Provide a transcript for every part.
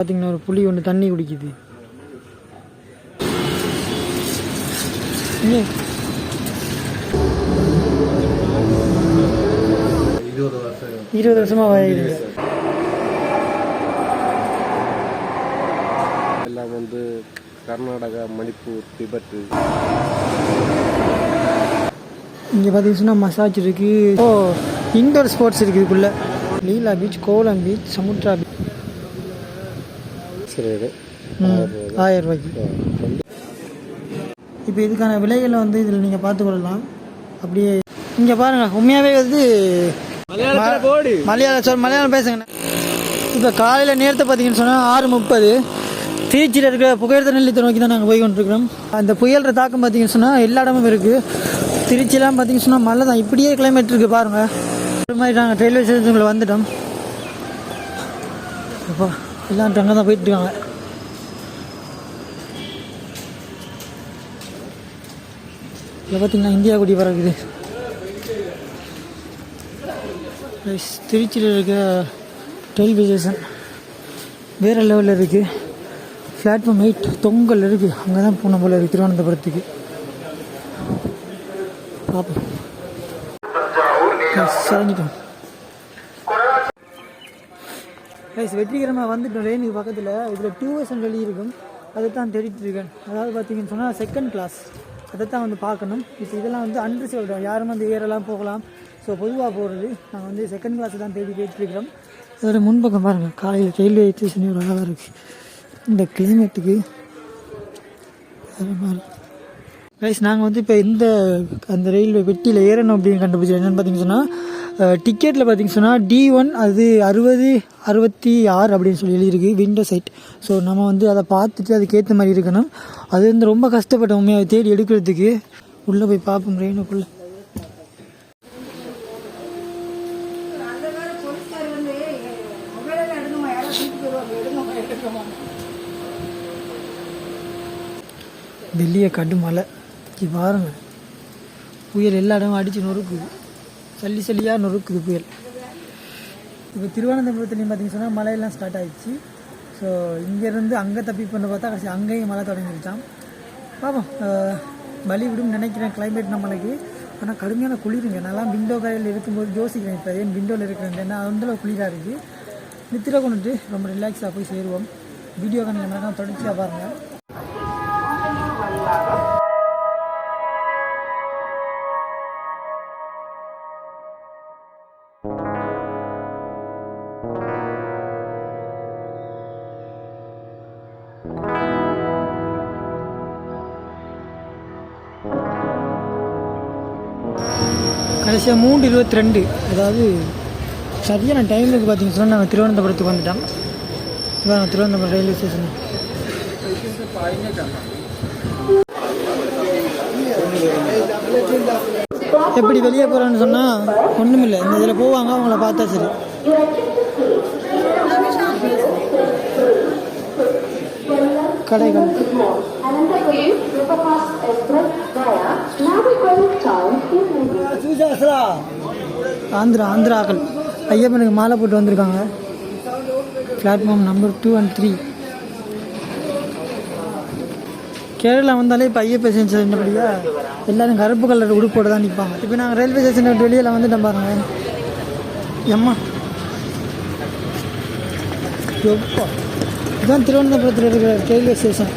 பார்த்தீங்கன்னா ஒரு புலி ஒன்று தண்ணி குடிக்குது. இருபது வருஷம் வாயிடுங்க எல்லாம் வந்து கர்நாடகா மணிப்பூர் திபெத்து. இங்கே பார்த்தீங்கன்னா மசாஜ் இருக்கு. ஓ இன்டோர் ஸ்போர்ட்ஸ் இருக்குது இதுக்குள்ள Leela beach Kovalam beach Samudra beach ம், ஆயிரம் ரூபாய்க்கு இப்போ இதுக்கான விலைகளை வந்து இதில் நீங்கள் பார்த்துக்கொள்ளலாம் அப்படியே இங்கே பாருங்க உண்மையாகவே வந்து ம- மலையாளம் சொல் மலையாளம் பேசுங்க இப்போ காலையில் நேரத்தை பார்த்தீங்கன்னு சொன்னால் ஆறு முப்பது. திருச்சியில் இருக்கிற புகையிரத நிலையத்தை நோக்கி தான் நாங்கள் போய் கொண்டிருக்கிறோம். அந்த புயல்ற தாக்கம் பார்த்தீங்கன்னு சொன்னால் எல்லா இடமும் இருக்குது திருச்சிலாம் பார்த்தீங்கன்னு சொன்னால் மழை தான். இப்படியே கிளைமேட் இருக்குது பாருங்கள் ஒரு மாதிரி நாங்கள் ரயில்வே ஸ்டேஷனுக்குள்ள வந்துட்டோம். அப்பா. எல்லாம் அங்கே தான் போயிட்டு இருக்காங்க. இதில் பார்த்தீங்கன்னா இந்தியா கொடி பறக்குது. திருச்சியில் இருக்க ரயில்வே ஸ்டேஷன் வேறு லெவலில் இருக்குது பிளாட்ஃபார்ம் எயிட் தொங்கல் இருக்குது அங்கே தான் போன போல இருக்குது திருவனந்தபுரத்துக்கு. பார்ப்போம் Guys, கைஸ் வெற்றிகரமாக வந்துட்டோம் ரெயினுக்கு பக்கத்தில். இதில் டூ வெளியே இருக்கும் அதை தான் தேடிட்டு இருக்கேன் அதாவது பார்த்தீங்கன்னு சொன்னால் செகண்ட் கிளாஸ் அதை தான் வந்து பார்க்கணும். இப்போ இதெல்லாம் வந்து அன்ரிசர்வ்டு யாரும் வந்து ஏறலாம் போகலாம். ஸோ பொதுவாக போகிறது நாங்கள் வந்து செகண்ட் கிளாஸ் தான் தேடி போயிட்டு இருக்கிறோம் அதோட முன்பக்கம் பாருங்கள் காலையில் ரயில்வே ஸ்டேஷனே ஒரு அழகாக இருக்குது இந்த கிளைமேட்டுக்கு ரைஸ் நாங்கள் வந்து இப்போ இந்த அந்த ரயில்வே வெட்டியில் ஏறணும் அப்படின்னு கண்டுபிடிச்சோம். என்னென்னு பார்த்தீங்கன்னா சொன்னால் டிக்கெட்டில் பார்த்திங்க சொன்னால் டி ஒன் அது அறுபது அறுபத்தி ஆறு அப்படின்னு சொல்லி எழுதியிருக்கு விண்டோ சைட் ஸோ நம்ம வந்து அதை பார்த்துட்டு அதுக்கேற்ற மாதிரி இருக்கணும். அது வந்து ரொம்ப கஷ்டப்பட்ட உண்மையாக தேடி எடுக்கிறதுக்கு. உள்ளே போய் பார்ப்போம் ட்ரெயினுக்குள்ளே வெளியே கடு மழை பாருங்கள் பாருங்க. புயல் எல்லா இடமும் அடித்து நொறுக்குது. சல்லி சல்லியாக நொறுக்குது புயல். இப்போ திருவனந்தபுரத்துலேயும் பார்த்தீங்கன்னு சொன்னால் மழையெல்லாம் ஸ்டார்ட் ஆகிடுச்சு ஸோ இங்கேருந்து அங்கே தப்பி பண்ண பார்த்தா கடைசி அங்கேயும் மழை தொடங்கிடுச்சான் பாவம் அஹ், வழி விடும் நினைக்கிறேன் கிளைமேட் நம்மளுக்கு ஆனால் கடுமையான குளிருங்க. நான்லாம் விண்டோ கடையில் இருக்கும்போது யோசிக்கிறேன் இப்போ ஏன் விண்டோவில் இருக்கிறேன் ஏன்னா அந்தளவு குளிராக இருக்குது நித்திர கொண்டுட்டு ரொம்ப ரிலாக்ஸாக போய் சேருவோம். வீடியோ கண்ணில் தொடர்ச்சியாக பாருங்கள் கடைசியாக மூன்று இருபத்தி ரெண்டு அதாவது சரியான டைமுக்கு பார்த்தீங்கன்னு சொன்னால் நாங்கள் திருவனந்தபுரத்துக்கு வந்துட்டோம். இப்போ நாங்கள் திருவனந்தபுரம் ரயில்வே ஸ்டேஷன் எப்படி வெளியே போகிறோன்னு சொன்னால் ஒன்றும் இல்லை இந்த இதில் போவாங்க அவங்கள பார்த்தா சரி. கடைகள். ஆந்திரா ஆந்திராக்கள். ஐயப்பனுக்கு மாலை போட்டு வந்திருக்காங்க. Platform number two and three Kerala வந்தாலே இப்போ ஐயப்ப செஞ்சபடியா எல்லோரும் கருப்பு கலர் உடுப்போடு தான் நிற்பாங்க இப்போ நாங்கள் ரயில்வே ஸ்டேஷன் விட்டு வெளியில் வந்துட்டோம் பாருங்க. எம்மா. எப்போ. இதுதான் திருவனந்தபுரத்தில் இருக்கிற ரயில்வே ஸ்டேஷன்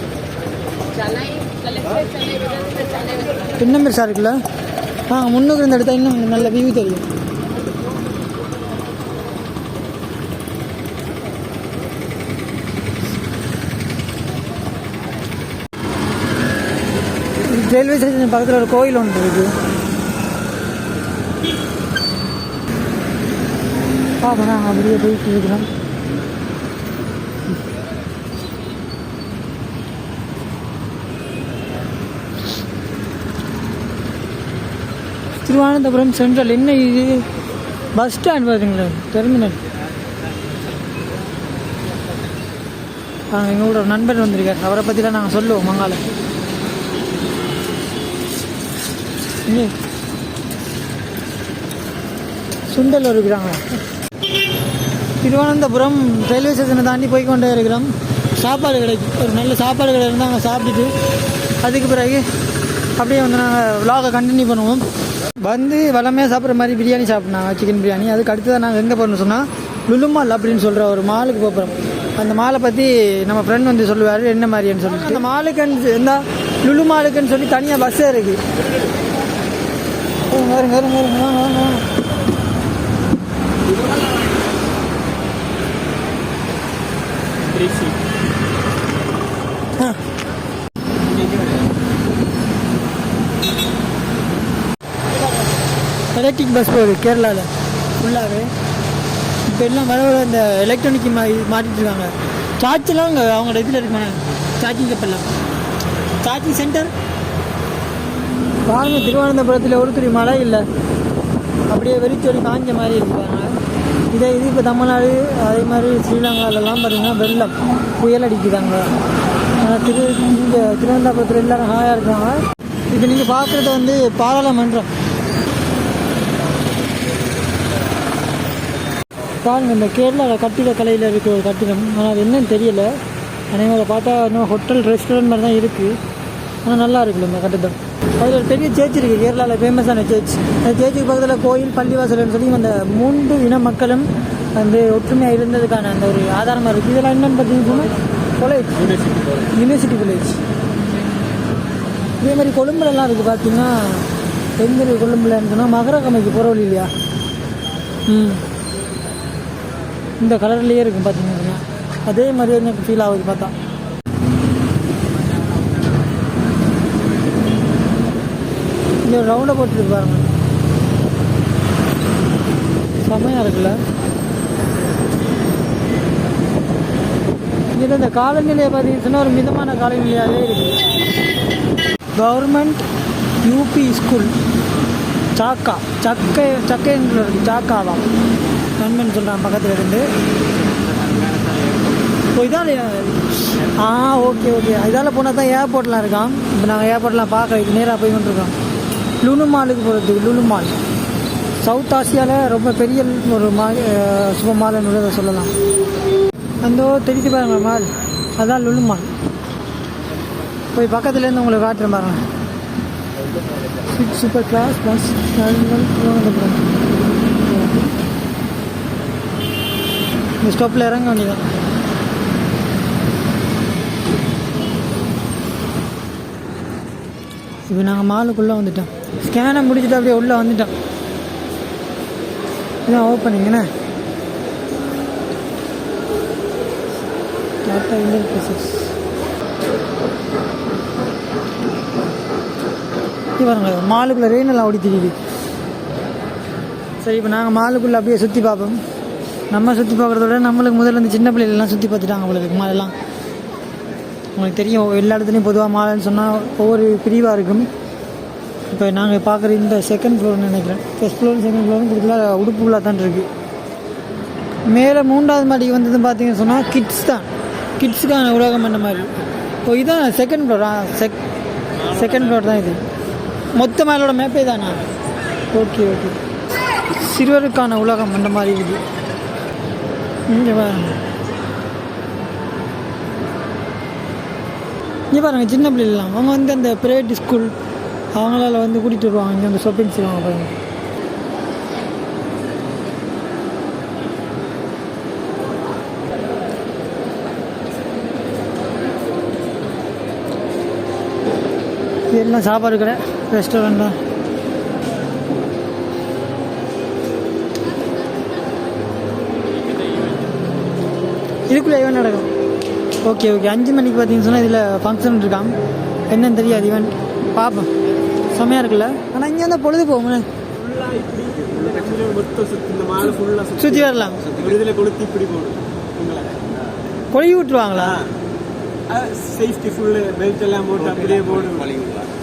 என்ன மாதிரி சார் இருக்குல்ல? ஆ முன்னுக்கு இருந்து எடுத்தால் இன்னும் நல்ல வியூ தெரியும். ரயில்வே ஸ்டேஷன் பக்கத்தில் ஒரு கோயில் ஒன்று இருக்குது. பாப்பா நாங்கள் அப்படியே போயிட்டு இருக்கிறோம். திருவனந்தபுரம் சென்ட்ரல் என்ன இது? பஸ் ஸ்டாண்ட் பார்த்தீங்களா டெர்மினல் நாங்கள் எங்களோட ஒரு நண்பர் வந்திருக்கார். அவரை பற்றிலாம் நாங்கள் சொல்லுவோம் மங்கால. சுண்டல் இருக்கிறாங்க திருவனந்தபுரம் ரயில்வே ஸ்டேஷனை தாண்டி போய் கொண்டே இருக்கிறோம். சாப்பாடு கிடைக்கும் ஒரு நல்ல சாப்பாடு கடை இருந்தால் அங்கே சாப்பிட்டுட்டு அதுக்கு பிறகு அப்படியே வந்து நாங்கள் விலாகை கண்டினியூ பண்ணுவோம். வந்து வளமையாக சாப்பிட்ற மாதிரி பிரியாணி சாப்பிட்னாங்க சிக்கன் பிரியாணி. அதுக்கு அடுத்ததான் நாங்கள் எங்கே போகணும்னு சொன்னால் லுலுமால் அப்படின்னு சொல்கிற ஒரு மாலுக்கு போகிறோம் அந்த மாலை பற்றி நம்ம ஃப்ரெண்ட் வந்து சொல்லுவார் என்ன மாதிரின்னு சொல்லிட்டு. அந்த மாலுக்குன்னு இருந்தால் லுலு மாலுக்குன்னு சொல்லி தனியாக பஸ்ஸே இருக்குது வருங்க வருங்க வருங்க வாங்க வாங்க வாங்க ஆ எலக்ட்ரிக் பஸ் போகுது கேரளாவில் ஃபுல்லாகவே இப்போ எல்லாம் வர வர இந்த எலக்ட்ரானிக் மா மாட்டிட்டுருக்காங்க சார்ஜெலாம் அங்கே அவங்களோட இதில் இருக்காங்க சார்ஜிங் கப்பெல்லாம் சார்ஜிங் சென்டர் பாருங்க திருவனந்தபுரத்தில் ஒரு துளி மழை இல்லை. அப்படியே வெறிச்சொடி காஞ்ச மாதிரி இருப்பாங்க இதே இது இப்போ தமிழ்நாடு அதே மாதிரி ஸ்ரீலங்காவிலலாம் பார்த்தீங்கன்னா வெள்ளம். புயல் அடிக்குதாங்க. திரு இங்கே திருவனந்தபுரத்தில் எல்லாரும் ஹாயாக இருக்காங்க. இப்போ நீங்கள் பார்க்குறது வந்து பாராளுமன்றம். பாருங்க இந்த கேரளாவில் கட்டிடக்கலையில் இருக்கிற ஒரு கட்டிடம். ஆனால் அது என்னன்னு தெரியல. அனைவரை பார்த்தா இன்னும் ஹோட்டல் ரெஸ்டாரண்ட் மாதிரி தான் இருக்குது ஆனால் நல்லா இருக்குல்ல இந்த கட்டிடம். அதில் ஒரு பெரிய சேர்ச் இருக்குது கேரளாவில் ஃபேமஸான சேர்ச் அந்த சேர்ச்சுக்கு பக்கத்தில் கோயில் பள்ளிவாசல்னு சொல்லி அந்த மூன்று இன மக்களும் வந்து ஒற்றுமையாக இருந்ததுக்கான அந்த ஒரு ஆதாரமாக இருக்குது இதெல்லாம் என்னென்னு பார்த்தீங்கன்னா காலேஜ் யூனிவர்சிட்டி காலேஜ் இதே மாதிரி கொழும்புலலாம் இருக்குது பார்த்தீங்கன்னா எங்கே கொழும்புலன்னு சொன்னால் மகரகமைக்கு போகிற வழி இல்லையா? ம். இந்த கலர்லேயே இருக்கும் பார்த்தீங்கன்னா அதே மாதிரி எனக்கு ஃபீல் ஆகுது பார்த்தா. இங்கே ரவுண்டை போட்டுட்டு பாருங்க. செம்மையாக இருக்குல்ல? இது இந்த காலநிலையை பார்த்தீங்கன்னா ஒரு மிதமான காலநிலையாகவே இருக்குது கவர்மெண்ட் யூபி ஸ்கூல் சாக்கா சக்கை சக்கைன்ற இருக்கு சாக்காவா நண்பன் சொல்கிறான் பக்கத்தில் இருந்து. இப்போ இதால் ஆ ஓகே ஓகே. இதால் போனால் தான் ஏர்போர்ட்லாம் இருக்கான் இப்போ நாங்கள் ஏர்போர்ட்லாம் பார்க்க இது நேராக போய் கொண்டிருக்கோம் லுலு மாலுக்கு போகிறதுக்கு லுலு மால். சவுத் ஆசியாவில் ரொம்ப பெரிய ஒரு மால் சுப மால்னு சொல்லலாம். அந்த தெரிஞ்சு பாருங்க மால். அதான் லுலு மால். போய் பக்கத்துலேருந்து உங்களுக்கு காட்டுறேன் பாருங்க. சூப்பர் கிளாஸ் பஸ் திருவனந்தபுரம் இந்த ஸ்டாப்பில் இறங்க வேண்டியதான் இப்போ நாங்கள் மாலுக்குள்ளே வந்துட்டோம். ஸ்கேனை முடிச்சுட்டு அப்படியே உள்ளே வந்துட்டோம். இதான் ஓப்பனிங்கண்ணே டாட்டா இந்தியன் ப்ளஸஸ் சுற்றி பாருங்க மாலுக்குள்ளே ரெயின் எல்லாம் ஓடி தெரியுது சரி இப்போ நாங்கள் மாலுக்குள்ளே அப்படியே சுற்றி பார்ப்போம். நம்ம சுற்றி பார்க்குறத விட நம்மளுக்கு முதல்ல இந்த சின்ன பிள்ளைகள்லாம் சுற்றி பார்த்துட்டாங்க உங்களுக்கு மாலெல்லாம் உங்களுக்கு தெரியும் எல்லா இடத்துலையும் பொதுவாக மாலைன்னு சொன்னால் ஒவ்வொரு பிரிவாக இருக்கும். இப்போ நாங்கள் பார்க்குற இந்த செகண்ட் ஃப்ளோர்னு நினைக்கிறேன். ஃபஸ்ட் ஃப்ளோர் செகண்ட் ஃப்ளோரும் கொடுக்கல உடுப்புகளாக தான் இருக்குது மேலே மூன்றாவது மாடிக்கு வந்தது பார்த்தீங்கன்னு சொன்னால் கிட்ஸ் தான். கிட்ஸுக்கான உலகம் பண்ண மாதிரி? இப்போ இதுதான் செகண்ட் ஃப்ளோரா செக் செகண்ட் ஃப்ளோர் தான் இது. மொத்த அதோட மேப்பே தானா? Okay okay. சிறுவருக்கான உலகம் அந்த மாதிரி இருக்குது. இங்கே பாருங்க. இங்கே பாருங்கள் சின்ன பிள்ளைலாம் அவங்க வந்து அந்த ப்ரைவேட் ஸ்கூல் அவங்களால வந்து கூட்டிகிட்டு வருவாங்க. இங்கே அந்த ஷாப்பிங் செய்வாங்க பாருங்கள் எல்லாம் சாப்பாடு கடை? ரெஸ்டாரண்ட் தான். இதுக்குள்ளே ஈவெண்ட் நடக்கும். ஓகே ஓகே அஞ்சு மணிக்கு பார்த்தீங்கன்னு சொன்னால் இதில் ஃபங்க்ஷன் இருக்கான் என்னன்னு தெரியாது ஈவெண்ட் பார்ப்போம். செம்மையாக இருக்குல்ல? ஆனால் இங்கே வந்து பொழுது போகும்ல இந்த ஃபுல்லாக சுற்றி வரலாம். இதில் இப்படி கொழுகி விட்டுருவாங்களா? சேஃப்டி ஃபுல்லு பெல்ட் எல்லாம் போட்டு அப்படியே போடும்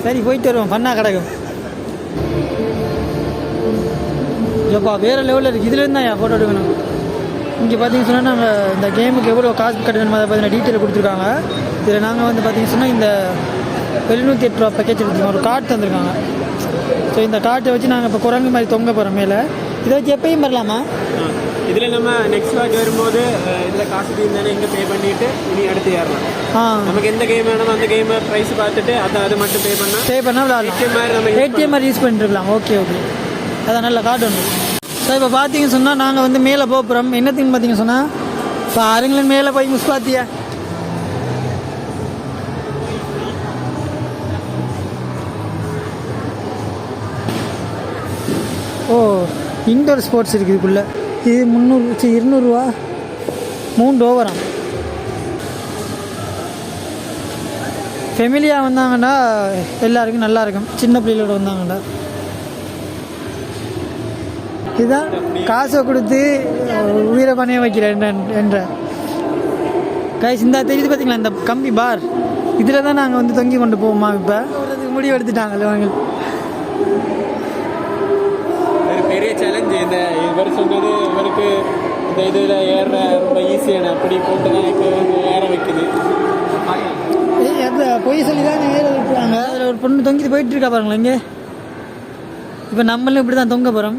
சரி போயிட்டு வருவோம். பண்ணா கிடக்கும். எப்பா வேறு லெவலில் இருக்குது இதுலேருந்து தான் ஃபோட்டோ எடுக்கணும். இங்கே பார்த்தீங்கன்னு சொன்னால் நாங்கள் இந்த கேமுக்கு எவ்வளோ காசு கட்டணும் அதை பார்த்தீங்கன்னா டீட்டெயில் கொடுத்துருக்காங்க. இதில் நாங்கள் வந்து பார்த்தீங்கன்னு சொன்னால் இந்த எழுநூற்றி எட்டு ரூபா பேக்கேஜ் எடுத்துருக்கோம். ஒரு கார்டு தந்திருக்காங்க. ஸோ இந்த கார்ட்டை வச்சு நாங்கள் இப்போ குரங்கு மாதிரி தொங்க போகிறோம் மேலே. இதை வச்சு எப்பயும் வரலாமா? இதில் நம்ம நெக்ஸ்ட் வாட்டி வரும்போது இதுல காசு தீர்ந்தானே இங்கே பே பண்ணிட்டு இனி அடுத்து ஏறலாம். நமக்கு எந்த கேம் வேணுமோ அந்த கேம் ப்ரைஸ் பார்த்துட்டு அதை அது மட்டும் பே பண்ணா பே பண்ணால் விளாடலாம். ATM மாதிரி நம்ம ஏடிஎம் மாதிரி யூஸ் பண்ணிருக்கலாம். ஓகே ஓகே அதான் நல்ல கார்டு ஒன்று ஸோ இப்போ பார்த்தீங்கன்னு சொன்னால் நாங்கள் வந்து மேலே போக போகிறோம் என்னத்துக்குன்னு பார்த்தீங்கன்னு சொன்னால் இப்போ அருங்களன் மேலே போய் மிஸ் பார்த்தியா ஓ இன்டோர் ஸ்போர்ட்ஸ் இருக்குது இதுக்குள்ளே. இது முந்நூறு சரி இருநூறுவா மூணு ஓவராம் ஃபெமிலியாக வந்தாங்கன்னா எல்லாருக்கும் நல்லா இருக்கும். சின்ன பிள்ளைகளோட வந்தாங்கன்னா இதுதான் காசை கொடுத்து உயிரை பணைய வைக்கிறேன் என்ற- என்ற. கைஸ் இந்த தெரியுது பார்த்தீங்களா இந்த கம்பி பார் இதில் தான் நாங்கள் வந்து தொங்கி கொண்டு போவோமா இப்போ? ஒரு முடிவு எடுத்துட்டாங்கல்ல அவங்க ஒரு பெரிய சேலஞ்சு இந்த இவர் சொன்னது இவருக்கு இந்த இதில் ஏற ரொம்ப ஈஸியான அப்படி போட்டு தான் இப்போ ஏற வைக்குது. ஏய் அந்த பொய் சொல்லி தான் ஏற விட்டுறாங்க அதில் ஒரு பொண்ணு தொங்கிட்டு போயிட்டு இருக்கா பாருங்களேன் இங்கே. இப்போ நம்மளும் இப்படி தான் தொங்க போகிறோம்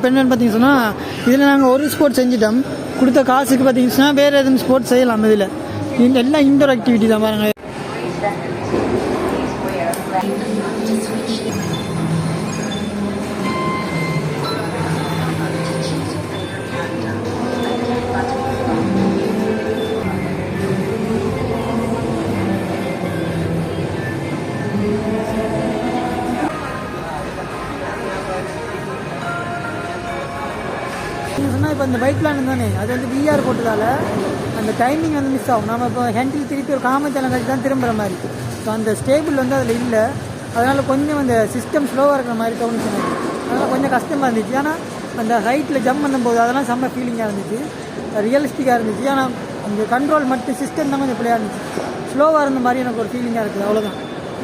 இப்போ என்னென்னு பார்த்தீங்கன்னு சொன்னால் இதில் நாங்கள் ஒரு ஸ்போர்ட் செஞ்சிட்டோம். கொடுத்த காசுக்கு பார்த்தீங்கன்னு சொன்னால் வேறு எதுவும் ஸ்போர்ட்ஸ் செய்யலாம் இதில். இந்த எல்லாம் இன்டோர் ஆக்டிவிட்டி தான் பாருங்கள் அது போட்டதால் அந்த டைமிங் வந்து மிஸ் ஆகும். நம்ம இப்போ ஹேண்டில் திருப்பி ஒரு காமத்தலம் கழிச்சு தான் திரும்புகிற மாதிரி ஸோ அந்த ஸ்டேபிள் வந்து அதில் இல்லை. அதனால் கொஞ்சம் அந்த சிஸ்டம் ஸ்லோவாக இருக்கிற மாதிரி தோணுச்சு அதனால் கொஞ்சம் கஷ்டமாக இருந்துச்சு. ஆனால் அந்த ஹைட்டில் ஜம்ப் பண்ணும்போது அதெல்லாம் செம்ம ஃபீலிங்காக இருந்துச்சு. ரியலிஸ்டிக்காக இருந்துச்சு. ஆனால் அந்த கண்ட்ரோல் மட்டும் சிஸ்டம் தான் கொஞ்சம் பிள்ளையாக இருந்துச்சு. ஸ்லோவாக இருந்த மாதிரி எனக்கு ஒரு ஃபீலிங்காக இருக்குது. அவ்வளோதான்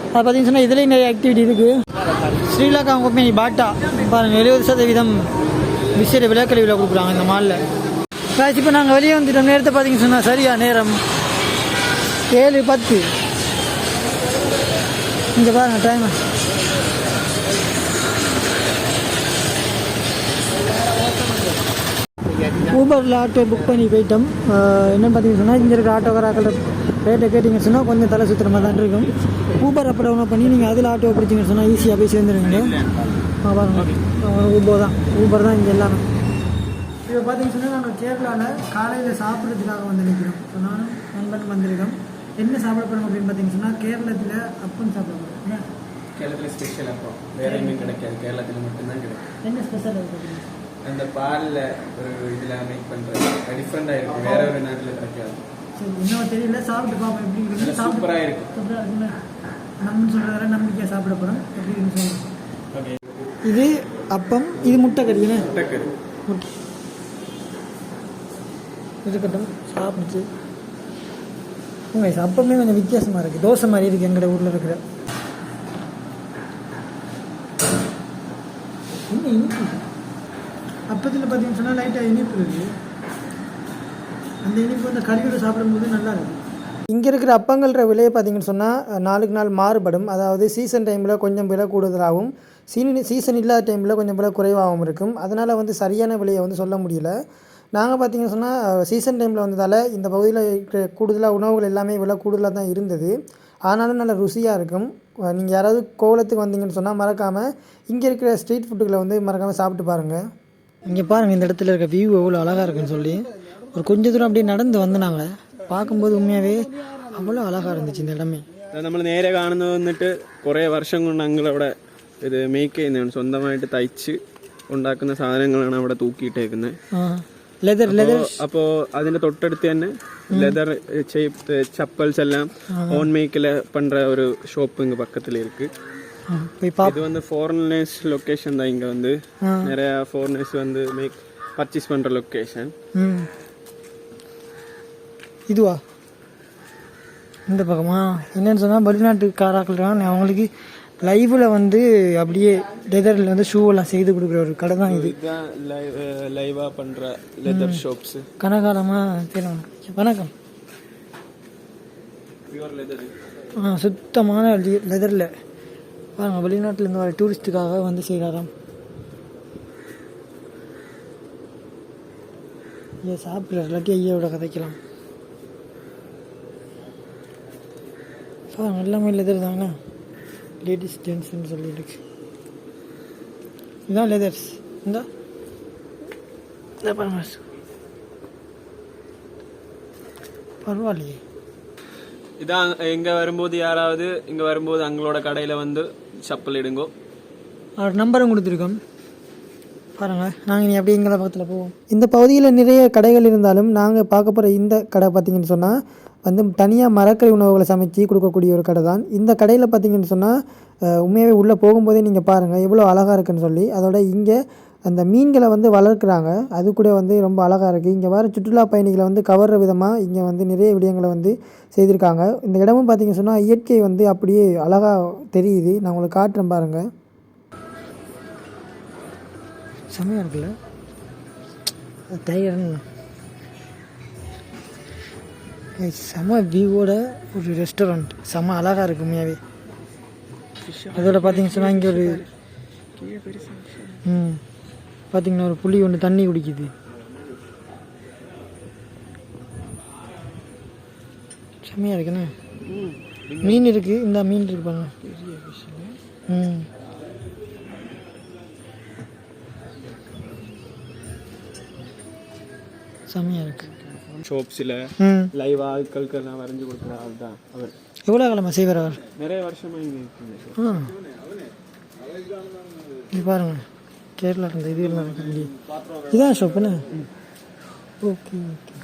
அது பார்த்தீங்கன்னு சொன்னால் இதுலேயும் நிறைய ஆக்டிவிட்டி இருக்குது ஸ்ரீலங்கா கம்பெனி பாட்டா பாருங்கள் எழுபது சதவீதம் விசேட விலைக்கழிவில் கொடுக்குறாங்க இந்த மாலில் காய்ச்சி இப்போ நாங்கள் வெளியே வந்துட்டோம். நேரத்தை பார்த்தீங்கன்னு சொன்னால் சரியா நேரம்? ஏழு பத்து. இங்கே பாருங்கள் டைம் ஊபரில் ஆட்டோ புக் பண்ணி போயிட்டோம். என்ன பார்த்தீங்கன்னு சொன்னால் இங்கே இருக்கிற ஆட்டோக்காராக்கள் ரேட்டை கேட்டிங்கன்னு சொன்னால் கொஞ்சம் தலை சுற்றுற மாதிரி தான் இருக்கும். ஊபர் அப்போ டவுன்லோட் பண்ணி நீங்கள் அதில் ஆட்டோ பிடிச்சிங்கன்னு சொன்னால் ஈஸியாக போய் சேர்ந்துருவீங்க. பாருங்கள் ஊபோ ஊபர் தான். ஊபர் தான் இங்கே எல்லாமே. இப்போ பார்த்தீங்கன்னு சொன்னால் நாங்கள் கேரளாவில் காலையில் சாப்பிட்றதுக்காக வந்து நிற்கிறோம். ஸோ நானும் நண்பன் வந்திருக்கோம் என்ன சாப்பிட போகிறோம் அப்படின்னு பார்த்தீங்கன்னு சொன்னால் கேரளத்தில் அப்பம் சாப்பிட போகிறோம்? கேரளத்தில் ஸ்பெஷல் அப்போ வேற எங்கேயும் கிடைக்காது. கேரளத்தில் மட்டும்தான் கிடைக்கும். என்ன ஸ்பெஷல் இருக்குது அந்த பாலில் ஒரு இதில் மேக் பண்ணுறது டிஃப்ரெண்டாக இருக்கும். வேற ஒரு நாட்டில் கிடைக்காது. சரி இன்னும் தெரியல. சாப்பிட்டு பார்ப்போம் எப்படி சூப்பராக இருக்கும். சூப்பராக இருக்குல்ல நம்ம சொல்கிறதால நம்பிக்கையாக சாப்பிட போகிறோம் சொல்லுங்கள் ஓகே. இது அப்பம் இது முட்டை கறிங்கண்ணே முட்டைக்கறி ஓகே இருக்கட்டும் சாப்பிட்டு உங்க அப்பமே கொஞ்சம் வித்தியாசமாக இருக்குது தோசை மாதிரி இருக்குது எங்களோட ஊரில் இருக்கிற. இன்னும் இனிப்பு? அப்பத்தில் பார்த்தீங்கன்னு சொன்னால் லைட்டாக இனிப்பு இருக்குது அந்த இனிப்பு அந்த கறியோடு சாப்பிடும்போது நல்லா இருக்கும் இங்கே இருக்கிற அப்பங்கள்ற விலையை பார்த்தீங்கன்னு சொன்னால் நாளுக்கு நாள் மாறுபடும். அதாவது சீசன் டைமில் கொஞ்சம் விலை கூடுதலாகவும் சீனி சீசன் இல்லாத டைமில் கொஞ்சம் விலை குறைவாகவும் இருக்கும். அதனால் வந்து சரியான விலையை வந்து சொல்ல முடியல. நாங்கள் பார்த்திங்கன்னு சொன்னால் சீசன் டைமில் வந்ததால் இந்த பகுதியில் கூடுதலாக உணவுகள் எல்லாமே இவ்வளோ கூடுதலாக தான் இருந்தது. ஆனாலும் நல்ல ருசியாக இருக்கும். நீங்கள் யாராவது கோவளத்துக்கு வந்தீங்கன்னு சொன்னால் மறக்காமல் இங்கே இருக்கிற ஸ்ட்ரீட் ஃபுட்டுகளை வந்து மறக்காமல் சாப்பிட்டு பாருங்கள் இங்கே பாருங்கள் இந்த இடத்துல இருக்க வியூ எவ்வளோ அழகாக இருக்குன்னு சொல்லி. ஒரு கொஞ்சம் தூரம் அப்படியே நடந்து வந்தனாங்க. பார்க்கும்போது உண்மையாகவே அவ்வளோ அழகாக இருந்துச்சு இந்த இடமே. നമ്മൾ നേരെ കാണുന്നത് വന്നിട്ട് കുറേ വർഷം കൊണ്ട് ഞങ്ങളവിടെ ഇത് മേക്ക് ചെയ്യുന്നതാണ്. സ്വന്തമായിട്ട് തയ്ച്ച് சாதனங்களான സാധനങ്ങളാണ് അവിടെ തൂക്കിയിട്ടേക്കുന്നത്. ലെതർ ലെതർ അപ്പോൾ അതിൻ്റെ തൊട്ടടുത്ത് തന്നെ லெதர் ஷேப்டு செப்பல்ஸ் எல்லாம் ஓன் மேக்கில் பண்ணுற ஒரு ஷாப் இங்கே பக்கத்தில் இருக்குது இது வந்து ஃபாரினர்ஸ் லொக்கேஷன் தான் இங்க வந்து நிறைய ஃபாரினர்ஸ் வந்து மேக் பர்ச்சேஸ் பண்ற லொக்கேஷன் இதுவா இந்த பக்கமா என்னன்னு சொன்னா வெளிநாட்டு வெளிநாட்டுக்காராக்கள் அவங்களுக்கு லைவில் வந்து அப்படியே லெதரில் வந்து ஷூ எல்லாம் செய்து கொடுக்குற ஒரு கடை தான் இது. இதுதான் லைவா பண்ற லெதர் ஷாப்ஸ் கனகாலமாக தெரியும் வணக்கம். ஆ சுத்தமான லெதரில் பாருங்க வெளிநாட்டிலேருந்து வர டூரிஸ்ட்டுக்காக வந்து செய்கிறாராம் ஐயா சாப்பிட்ற இல்லாட்டி ஐயாவோட கதைக்கலாம். பாருங்க எல்லாமே லெதர் தானே? லேடிஸ் ஜென்ஸ்னு சொல்லி இருக்கு இதான் லெதர்ஸ் இந்த பரவாயில்லையே இதான் இங்க வரும்போது யாராவது இங்க வரும்போது அங்களோட கடையில வந்து சப்பல் இடுங்கோ அவர் நம்பரும் கொடுத்துருக்கோம் பாருங்கள் நாங்கள் இனி அப்படியே எங்களை பக்கத்தில் போவோம் இந்த பகுதியில் நிறைய கடைகள் இருந்தாலும் நாங்கள் பார்க்க போகிற இந்த கடை பார்த்தீங்கன்னு சொன்னால் வந்து தனியாக மரக்கறி உணவுகளை சமைச்சு கொடுக்கக்கூடிய ஒரு கடை தான். இந்த கடையில் பார்த்தீங்கன்னு சொன்னால் உண்மையாகவே உள்ளே போகும்போதே நீங்கள் பாருங்கள் எவ்வளோ அழகாக இருக்குன்னு சொல்லி. அதோட இங்கே அந்த மீன்களை வந்து வளர்க்குறாங்க. அது கூட வந்து ரொம்ப அழகாக இருக்குது இங்கே வர சுற்றுலா பயணிகளை வந்து கவர்ற விதமாக இங்கே வந்து நிறைய விடயங்களை வந்து செய்திருக்காங்க. இந்த இடமும் பார்த்தீங்கன்னு சொன்னால் இயற்கை வந்து அப்படியே அழகாக தெரியுது. நான் உங்களுக்கு காட்டுறேன் பாருங்கள் செம்மையாக இருக்குல்ல? தயிர் செம வியூவோட ஒரு ரெஸ்டாரண்ட் செம அழகாக இருக்கு உண்மையாகவே அதோட பார்த்தீங்கன்னு சொன்னால் இங்கே ஒரு ம். பார்த்தீங்கன்னா ஒரு புளி ஒன்று தண்ணி குடிக்குது. செம்மையாக இருக்குண்ணே மீன் இருக்குது இந்த மீன் இருக்கு பாருங்க. ம். செம்மையாக இருக்குது ஷாப்ஸ்ல லைவ் ஆட்களுக்கு எல்லாம் வரைஞ்சு கொடுக்குற ஆள் தான் அவர். எவ்வளோ காலமாக செய்வார் அவர்? நிறைய வருஷமா இங்க இருக்குங்க. பாருங்க. கேரளா இந்த இது எல்லாம் இதான் ஷாப்புண்ணே ஓகே ஓகே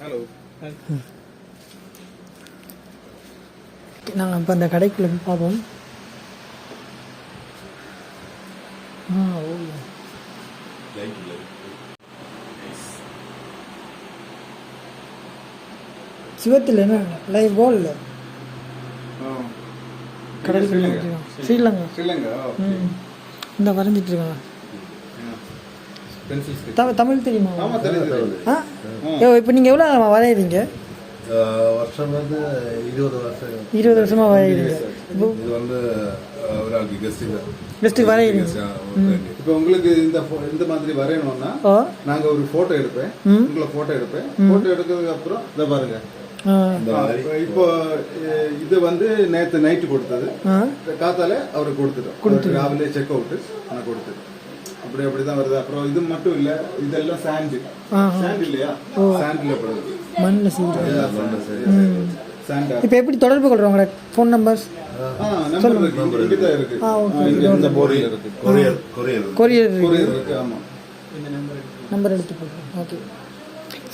ஹலோ நாங்கள் இப்போ அந்த கடைக்குள்ள போய் பார்ப்போம் ஆ ஓ சிவத்தில் என்ன லைவ் கோல் கடல் ஸ்ரீலங்கா. ஸ்ரீலங்கா? ம். இந்த வரைஞ்சிட்டு இருக்காங்க. தமிழ் தெரியுமா? ஆ? இப்போ நீங்கள் எவ்வளோ வரையிறீங்க? வருஷம் வந்து இருபது வருஷம். இருபது வருஷமாக வரையிறீங்க. இது வந்து ஒரு ஆளுக்கு கெஸ்ட்டுக்கு கெஸ்ட்டுக்கு வரையணும் இப்போ உங்களுக்கு இந்த இந்த மாதிரி வரையணும்னா நாங்கள் ஒரு ஃபோட்டோ எடுப்பேன். உங்களை ஃபோட்டோ எடுப்பேன். ஃபோட்டோ எடுக்கிறதுக்கு அப்புறம் இதை பாருங்கள் இப்போ இது வந்து நேற்று நைட்டு கொடுத்தது. காத்தால அவருக்கு கொடுத்துட்டோம். கொடுத்து ராவிலே செக் அவுட் ஆனால் கொடுத்தது அப்படி அப்படிதான் வருது. அப்புறம் இது மட்டும் இல்ல இதெல்லாம் சாண்டு சாண்ட் இல்லையா? சாண்ட்ல படுது மண்ணில் இப்போ எப்படி தொடர்பு கொள்றவங்க ஃபோன் நம்பர்ஸ் கொரியர் நம்பர் எடுத்து போடுறோம் ஓகே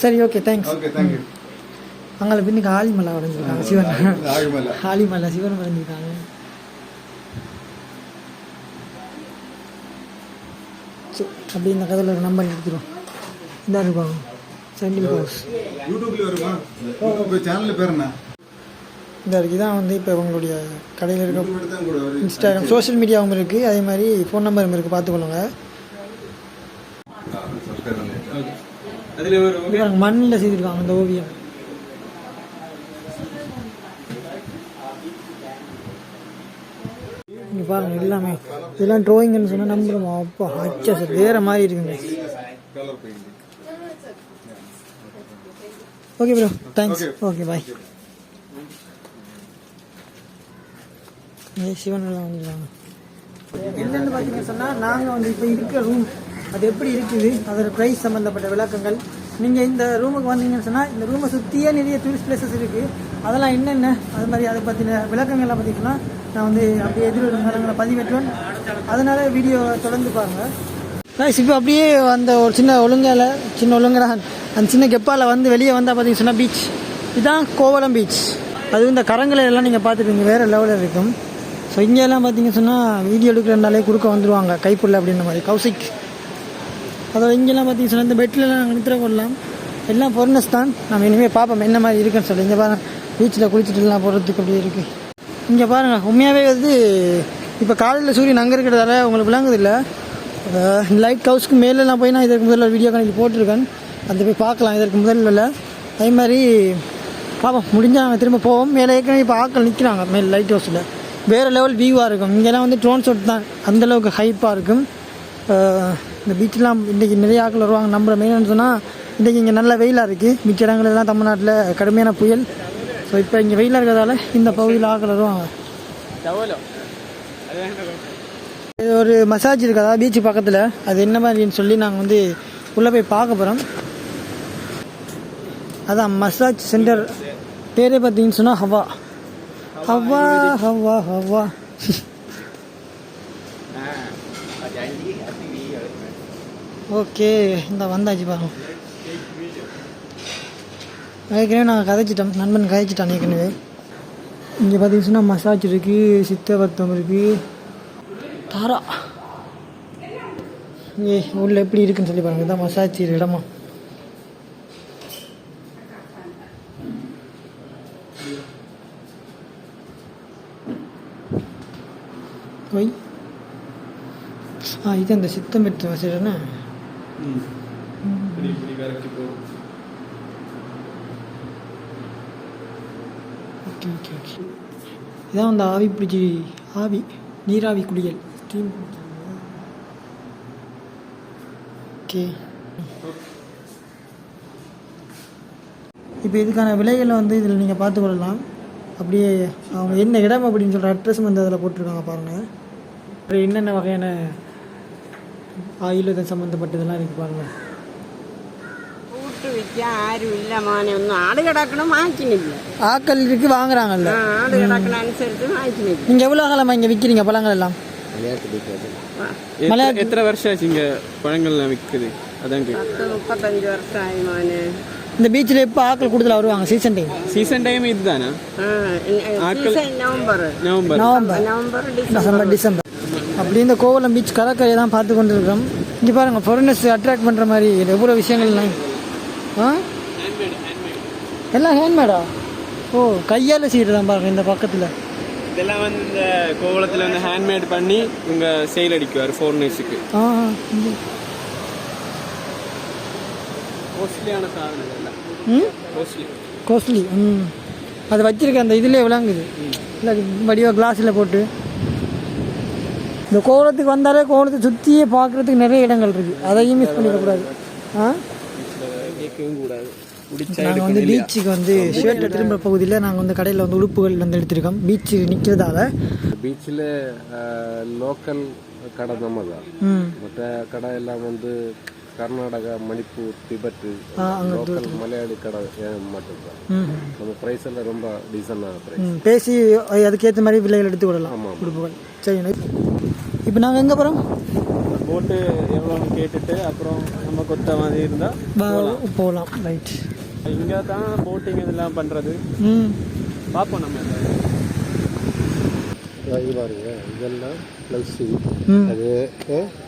சரி ஓகே தேங்க்ஸ் ஓகே தேங்க்யூ அங்கே பின்னுக்கு ஆலிமலை வரைஞ்சிருக்காங்க சிவன். ஆலிமலை. சிவன் வரைஞ்சிருக்காங்க. சரி அப்படி இந்த கதையில் ஒரு நம்பர் எடுத்துரும் இந்த இருக்கும் சென்டி ஹவுஸ் யூடியூப்ல வருமா? உங்க சேனல் பேர் என்ன? இந்த இருக்கு இதான் வந்து இப்போ உங்களுடைய கடையில் இருக்க இன்ஸ்டாகிராம் சோஷியல் மீடியாவும் இருக்குது அதே மாதிரி ஃபோன் நம்பரும் இருக்குது பார்த்துக்கொள்ளுங்க மண்ணில் செய்திருக்காங்க அந்த ஓவியம். இங்க பாருங்க எல்லாமே. இதெல்லாம் ட்ராயிங்னு சொன்னா நம்புறோமா? அப்பா அச்சா சார் வேற மாதிரி இருக்குங்க. Okay bro thanks okay bye Sivan எல்லாம் வந்துருக்காங்க. என்னென்னு பார்த்தீங்கன்னு சொன்னால் நாங்கள் வந்து இப்போ இருக்கிற ரூம் அது எப்படி இருக்குது? அதோட ப்ரைஸ் சம்மந்தப்பட்ட விளக்கங்கள். நீங்கள் இந்த ரூமுக்கு வந்தீங்கன்னு சொன்னால் இந்த ரூமை சுற்றியே நிறைய டூரிஸ்ட் பிளேசஸ் இருக்குது அதெல்லாம் என்னென்ன? அது மாதிரி அதை பற்றின விளக்கங்கள்லாம் பார்த்தீங்கன்னா நான் வந்து அப்படியே எதிர்வரும் பதிவேற்றுவேன். அதனால் வீடியோ தொடர்ந்து பாருங்கள் ரைஸ் இப்போ அப்படியே அந்த ஒரு சின்ன ஒழுங்கால சின்ன ஒழுங்கல. அந்த சின்ன கெப்பாவில் வந்து வெளியே வந்தால் பார்த்தீங்கன்னு சொன்னால் பீச் இதுதான் கோவலம் பீச் அது இந்த கரங்களை எல்லாம் நீங்கள் பார்த்துருப்பீங்க வேறு லெவலில் இருக்கும். ஸோ இங்கெல்லாம் பார்த்தீங்கன்னு சொன்னால் வீடியோ எடுக்கிறனாலே கொடுக்க வந்துடுவாங்க கைப்புள்ள அப்படின்ற மாதிரி. கௌசிக். அதோட இங்கெல்லாம் பார்த்தீங்கன்னா இந்த பெட்லலாம் நாங்கள் நித்திர கொள்ளலாம் எல்லாம் பொருனஸ் தான். நம்ம இனிமேல் பார்ப்போம் என்ன மாதிரி இருக்குன்னு சொல்லி. இங்கே பாருங்கள் பீச்சில் குளிச்சுட்டு எல்லாம் போடுறதுக்கு அப்படி இருக்குது இங்கே பாருங்கள் உண்மையாகவே வந்து இப்போ காலையில் சூரியன் அங்கே இருக்கிறதால உங்களுக்கு விளங்குது இல்லை. லைட் ஹவுஸ்க்கு மேலெலாம் போய் நான் இதற்கு முதல்ல வீடியோ கணக்கு போட்டிருக்கேன். அந்த போய் பார்க்கலாம் இதற்கு முதல்ல அதே மாதிரி பார்ப்போம் முடிஞ்சால் நாங்கள் திரும்ப போவோம். மேலே ஏற்கனவே இப்போ ஆக்கள் நிற்கிறாங்க மேலே லைட் ஹவுஸில் வேறு லெவல் வியூவாக இருக்கும். இங்கெல்லாம் வந்து ட்ரோன் ஷாட் தான். அந்தளவுக்கு ஹைப்பாக இருக்கும். இந்த பீச்செலாம் இன்றைக்கி நிறைய ஆட்கள் வருவாங்க நம்புற மெயின்னு சொன்னால் இன்றைக்கி இங்கே நல்ல வெயிலாக இருக்குது மிச்ச இடங்களெல்லாம் தமிழ்நாட்டில் கடுமையான புயல். ஸோ இப்போ இங்கே வெயிலாக இருக்கிறதால இந்த பகுதியில் ஆட்கள் வருவாங்க. இது ஒரு மசாஜ் இருக்காதா பீச் பக்கத்தில். அது என்ன மாதிரின்னு சொல்லி நாங்கள் வந்து உள்ளே போய் பார்க்க போகிறோம் அதான் மசாஜ் சென்டர் பேரே பார்த்தீங்கன்னு சொன்னால் ஹவா ஹவா ஹவா ஹவா ஓகே இந்த வந்தாச்சு பாருங்க. ஏற்கனவே நாங்கள் கதைச்சிட்டோம் நண்பன் கதைச்சிட்டான் ஏற்கனவே. இங்கே பார்த்தீங்கன்னா மசாஜ் இருக்குது சித்தபத்தம் இருக்குது தாரா. ஏ உள்ள எப்படி இருக்குன்னு சொல்லி பாருங்க. இதான் மசாஜ் செய்கிற இடமா. ஒய் ஆ இது அந்த சித்தம் எடுத்து வச்சுருன்னா இப்படி இப்படி விரட்டி போகும். Okay okay okay. இதான் அந்த ஆவி பிடிச்சி ஆவி நீராவி குளியல் ஸ்டீம் ஓகே. இப்போ இதுக்கான விலைகளை வந்து இதில் நீங்கள் பார்த்து கொள்ளலாம். அப்படியே அவங்க என்ன இடம் அப்படின்னு சொல்கிற அட்ரஸும் வந்து அதில் போட்டிருக்காங்க பாருங்கள் அப்புறம் என்னென்ன வகையான ആയുർവേദം സംബന്ധപ്പെട്ടതെല്ലാം എനിക്ക് പറഞ്ഞു. ഡിസംബർ. அப்படி இந்த கோவலம் பீச் கடற்கரையை தான் பார்த்து கொண்டு இருக்கிறோம் இங்கே பாருங்கள் ஃபாரினர்ஸ் அட்ராக்ட் பண்ணுற மாதிரி எவ்வளோ விஷயங்கள்லாம் ஆ? எல்லாம் ஹேண்ட்மேடா ஓ கையால் செய்கிறதான் பாருங்க இந்த பக்கத்தில். இதெல்லாம் வந்து இந்த கோவளத்துல வந்து ஹேண்ட்மேட் பண்ணி இவங்க சேல் அடிக்குவார் ஃபோர்னர்ஸுக்கு. காஸ்ட்லியான சாதனம் காஸ்ட்லி ம்? அது வச்சிருக்க அந்த இதில் விளங்குது. இல்லை வடிவா கிளாஸில் போட்டு. இந்த கோலத்துக்கு வந்தாலே கோலத்தை சுற்றியே பார்க்குறதுக்கு நிறைய இடங்கள் இருக்குது அதையும் மிஸ் பண்ணிடக்கூடாது. ஆ? நாங்கள் வந்து பீச்சுக்கு வந்து ஷேர்ட்டை திரும்ப பகுதியில் நாங்கள் வந்து கடையில் வந்து உடுப்புகள் வந்து எடுத்திருக்கோம். பீச்சு நிற்கிறதால பீச்சில் லோக்கல் கடை நம்ம தான். மற்ற கடை எல்லாம் வந்து கர்நாடகா மணிப்பூர் திபெத் லோக்கல் மலையாளி கடை மட்டும்தான் நம்ம ப்ரைஸ் எல்லாம் ரொம்ப டீசனாக ப்ரைஸ் பேசி அதுக்கேற்ற மாதிரி விலைகள் எடுத்து விடலாம் ஆமாம். உடுப்புகள். சரி இப்போ நாங்கள் எங்கே போகிறோம் போட்டு எவ்வளோன்னு கேட்டுட்டு அப்புறம் நம்ம கொத்த மாதிரி இருந்தால் போகலாம் ரைட் இங்கே தான் போட்டிங் இதெல்லாம் பண்ணுறது ம். பார்ப்போம் நம்ம இது பாருங்க இதெல்லாம் ப்ளஸ் அது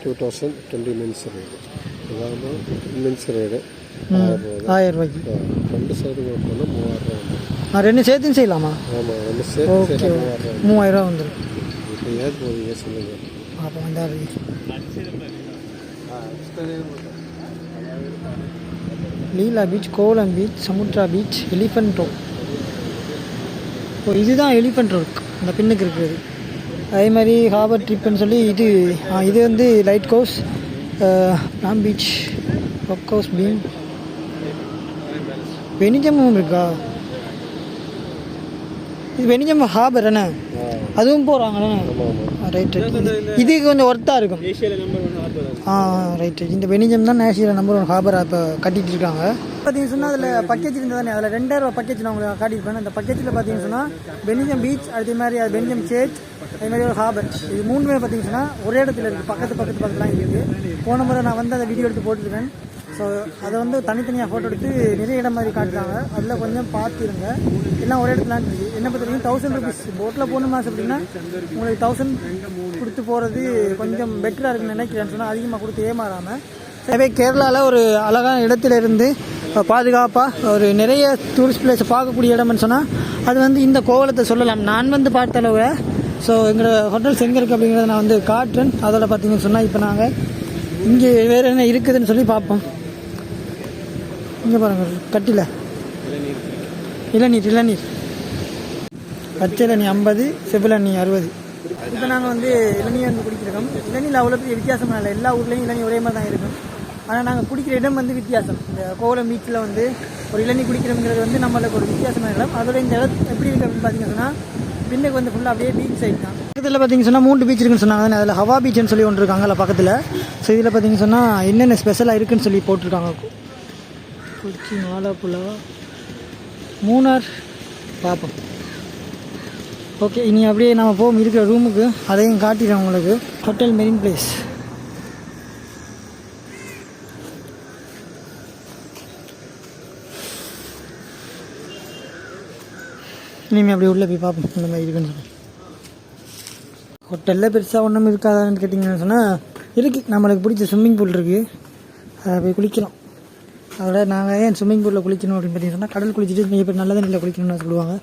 two thousand twenty minutes rate இதாமல் minutes rate ஆயிரம் ரூபாய்க்கு. ரெண்டு சைடு போனால் மூவாயிரம் ரூபா ரெண்டு சேர்த்து செய்யலாமா? ஆமாம் ரெண்டு சேர்த்து மூவாயிரம் ரூபா வந்துடும் இப்போ ஏன் போவீங்க சொல்லுங்கள் அப்போ வந்தாரு Leela beach Kovalam beach Samudra beach elephant rock ஓ இதுதான் எலிஃபண்ட் ரோக் அந்த பின்னுக்கு இருக்கிறது. அதே மாதிரி ஹார்பர் ட்ரிப்புன்னு சொல்லி இது இது வந்து லைட் கோஸ் ராம் பீச் ரொக் ஹவுஸ் பீம். வெனிஜமும் இருக்கா? இது வெனிஜம் ஹார்பர் என்ன அதுவும் போகிறாங்கண்ணே ரைட் ரைட் இது கொஞ்சம் ஒர்த்தாக இருக்கும். ஆ ரைட்டு இந்த பெனிஜம் தான் நேஷனல் நம்பர் ஒன் ஹாபராக இப்போ கட்டிட்டு இருக்காங்க. பார்த்தீங்கன்னு சொன்னால் அதில் பக்கேஜ் இருந்ததானே? அதில் ரெண்டாயிரம் பக்கேஜ் நான் உங்களுக்கு காட்டியிருப்பேன். அந்த பக்கேஜில் பார்த்தீங்கன்னு சொன்னால் பெனிஜம் பீச் அதே மாதிரி அது பெனிஜம் சேர்ச் அதே மாதிரி ஒரு ஹாபர் இது மூணுமே பார்த்தீங்கன்னா ஒரே இடத்துல இருக்குது பக்கத்து பக்கத்து பக்கத்துலாம் இருக்குது போன முறை நான் வந்து அதை வீடியோ எடுத்து போட்டுருக்கேன். ஸோ அதை வந்து தனித்தனியாக ஃபோட்டோ எடுத்து நிறைய இடம் மாதிரி காட்டுறாங்க. அதில் கொஞ்சம் பார்த்துருங்க. எல்லாம் ஒரே இடத்துல இருக்குது என்ன பார்த்தீங்கன்னா தௌசண்ட் ருபீஸ் போட்டில் போகணுமா அப்படின்னா உங்களுக்கு தௌசண்ட் கொடுத்து போகிறது கொஞ்சம் பெட்டராக இருக்குன்னு நினைக்கிறேன்னு சொன்னால் அதிகமாக கொடுத்து ஏமாறாமல் எனவே கேரளாவில் ஒரு அழகான இடத்துல இருந்து பாதுகாப்பாக ஒரு நிறைய டூரிஸ்ட் பிளேஸை பார்க்கக்கூடிய இடம்னு சொன்னால் அது வந்து இந்த கோவலத்தை சொல்லலாம். நான் வந்து பார்த்த அளவு ஸோ எங்களோட ஹோட்டல்ஸ் எங்கே இருக்குது அப்படிங்கிறத நான் வந்து காட்டுறேன். அதோட பார்த்தீங்கன்னு சொன்னால் இப்போ நாங்கள் இங்கே வேறு என்ன இருக்குதுன்னு சொல்லி பார்ப்போம். இங்கே பாருங்கள் கட்டில. இளநீர் இளநீர். பச்சை ஐம்பது செவிலண்ணி அறுபது. இப்போ நாங்கள் வந்து இளநீர் வந்து குடிக்கிறோம். இளநீர் அவ்வளோ பெரிய வித்தியாசமாக இல்லை. எல்லா ஊர்லேயும் இளநீர் ஒரே மாதிரி தான் இருக்கும். ஆனால் நாங்கள் குடிக்கிற இடம் வந்து வித்தியாசம். இந்த கோவலம் பீச்சில் வந்து ஒரு இளநீர் குடிக்கிறோங்கிறது வந்து நம்மளுக்கு ஒரு வித்தியாசமான இடம். அதோட இந்த இடம் எப்படி இருக்குது அப்படின்னு பார்த்தீங்கன்னா சொன்னால் பின்னுக்கு வந்து ஃபுல்லாக அப்படியே பீச் சைடு தான். பக்கத்தில் பார்த்தீங்கன்னு சொன்னால் மூன்று பீச் இருக்குன்னு சொன்னாங்க. அதில் ஹவா பீச்னு சொல்லி ஒன்று இருக்காங்க பக்கத்தில். ஸோ இதில் பார்த்தீங்கன்னு சொன்னால் என்னென்ன ஸ்பெஷலாக இருக்குன்னு சொல்லி போட்டிருக்காங்க. கொச்சி ஆலப்புழா மூணார் பார்ப்போம் ஓகே இனி அப்படியே நம்ம போகும் இருக்கிற ரூமுக்கு அதையும் காட்டிடுறேன் உங்களுக்கு. ஹோட்டல் மெரின் பிளேஸ் இனிமேல் அப்படியே உள்ளே போய் பார்ப்போம். இந்த மாதிரி இருக்குன்னு சொல்லி. ஹோட்டலில் பெருசாக ஒன்றும் இருக்காதான்னு கேட்டிங்கன்னு சொன்னால் இருக்குது நம்மளுக்கு பிடிச்ச ஸ்விம்மிங் பூல் இருக்குது அதை போய் குளிக்கலாம். அதோட நாங்கள் ஏன் ஸ்விம்மிங் பூலில் குளிக்கணும் அப்படின்னு பார்த்தீங்கன்னா கடல் குளிச்சுட்டு நீங்கள் இப்போ நல்ல தண்ணியில் குளிக்கணும்னு சொல்லுவாங்க.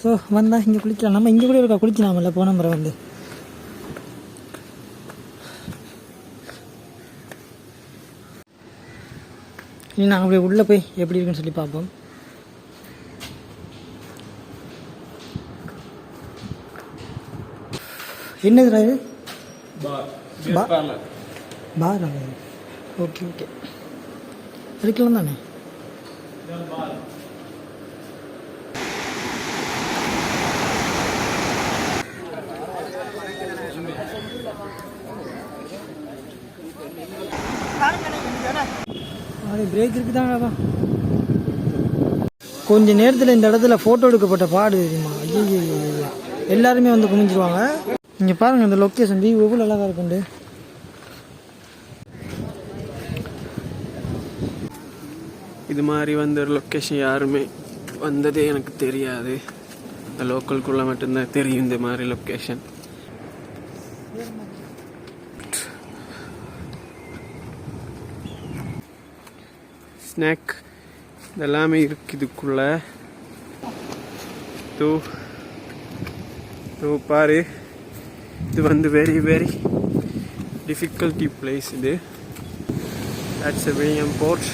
ஸோ வந்தால் இங்கே குளிக்கலாம். நம்ம இங்கே கூட இருக்கா? குளிக்கலாம்ல. போன முறை வந்து. இனி நாங்கள் அப்படியே உள்ளே போய் எப்படி இருக்குன்னு சொல்லி பார்ப்போம். என்னதுடா இது? பார் ஓகே ஓகே இருக்கலாம் தானே? அது பிரேக் இருக்குதாங்கப்பா கொஞ்ச நேரத்தில் இந்த இடத்துல ஃபோட்டோ எடுக்கப்பட்ட பாடு தெரியுமா? ஐயோ எல்லாருமே வந்து குமிஞ்சிருவாங்க. இங்கே பாருங்க இந்த லொக்கேஷன் வியூ எவ்வளோ அழகாக இருக்குண்டு. இது மாதிரி வந்த ஒரு லொக்கேஷன் யாருமே வந்ததே எனக்கு தெரியாது. இந்த லோக்கல்குள்ளே மட்டும்தான் தெரியும் இந்த மாதிரி லொக்கேஷன் ஸ்நாக் இதெல்லாமே இருக்கு இதுக்குள்ள தோ தோ பாரு. இது வந்து வெரி வெரி டிஃபிகல்ட்டி பிளேஸ் இது. That's a very Port.